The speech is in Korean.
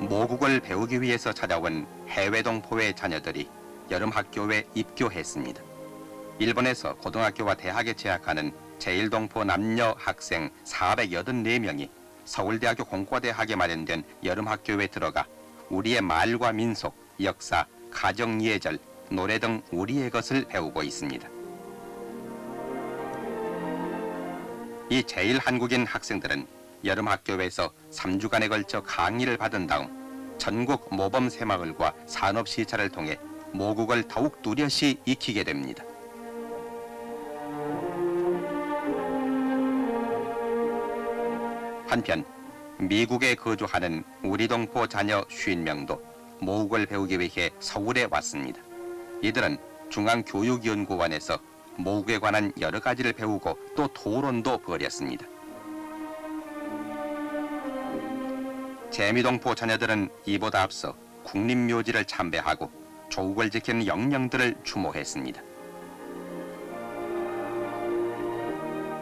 모국을 배우기 위해서 찾아온 해외 동포의 자녀들이 여름 학교에 입교했습니다. 일본에서 고등학교와 대학에 재학하는 제1동포 남녀 학생 484명이 서울대학교 공과대학에 마련된 여름 학교에 들어가 우리의 말과 민속, 역사, 가정 예절, 노래 등 우리의 것을 배우고 있습니다. 이 제일 한국인 학생들은 여름 학교에서 3주간에 걸쳐 강의를 받은 다음 전국 모범 새마을과 산업 시찰을 통해 모국을 더욱 뚜렷이 익히게 됩니다. 한편 미국에 거주하는 우리 동포 자녀 50명도 모국을 배우기 위해 서울에 왔습니다. 이들은 중앙교육연구원에서 모국에 관한 여러 가지를 배우고 또 토론도 벌였습니다. 재미동포 자녀들은 이보다 앞서 국립묘지를 참배하고 조국을 지키는 영령들을 추모했습니다.